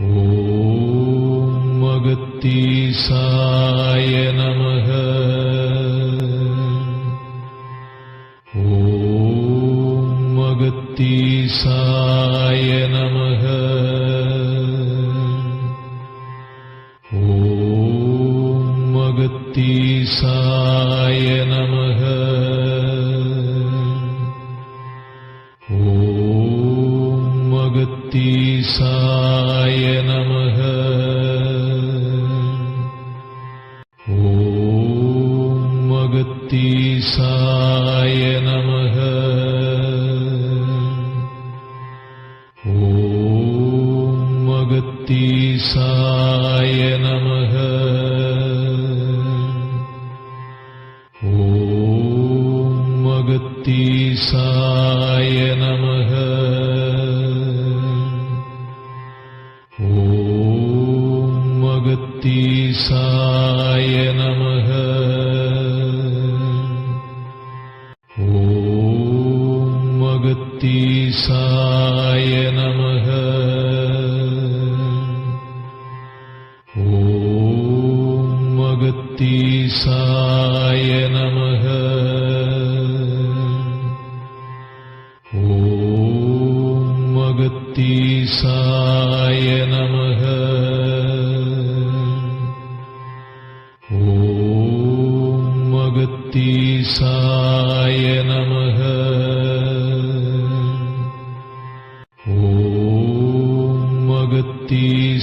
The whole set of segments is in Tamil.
ॐ साय नमः। ॐ मगती नमः। ॐ मगती साय नमः। साय नमः। ॐ मगति साय नमः। ॐ मगतिसाय नमः। ॐ मगतिसाय नमः। य नमः। ॐ अगत्तीसाय नमः। ॐ अगत्तीसाय नमः। ॐ मगती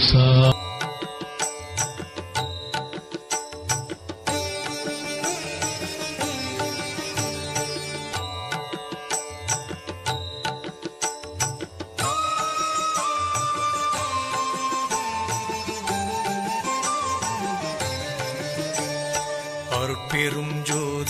பெரும் ஜோ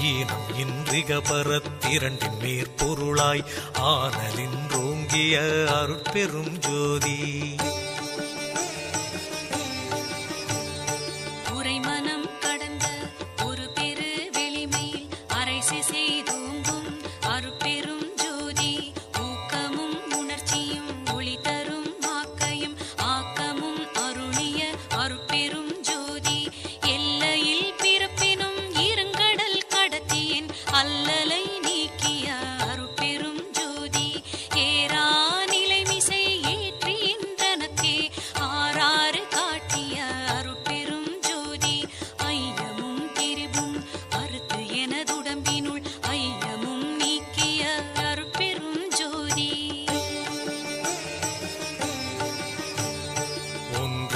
ஈனம் இன்றிக பரத்திரண்டின் மேற்பொருளாய் ஆனலின்றோங்கிய அருட்பெரும் ஜோதி. உரைமனம் கடந்த ஒரு பெரு வெளிமையில் அரை செய்தோங்கும்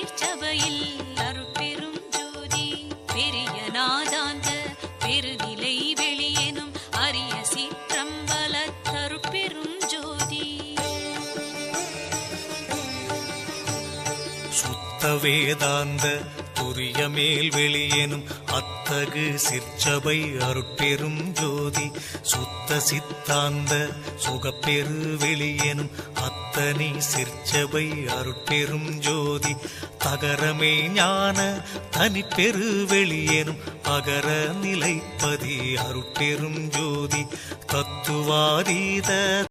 திருச்சபையில் சீர்ச்சபையில் அருட்பெரும் ஜோதி. பெரிய நாதாந்த பெருநிலை வெளியேனும் அரிய சீற்றம்பல தருப்பெரும் ஜோதி. சுத்த வேதாந்த துரிய மேல் வெளியெனும் அத்தகு சிற்சபை அருட்பெரும் ஜோதி. சுத்த சித்தாந்த சுகப்பெரு வெளியேனும் அத்தனி சிற்சபை அருட்பெரும் ஜோதி. அகரமே ஞான தனிப்பெரு வெளியேனும் அகர நிலைப்பதி அருட்பெரும் ஜோதி தத்துவாதீத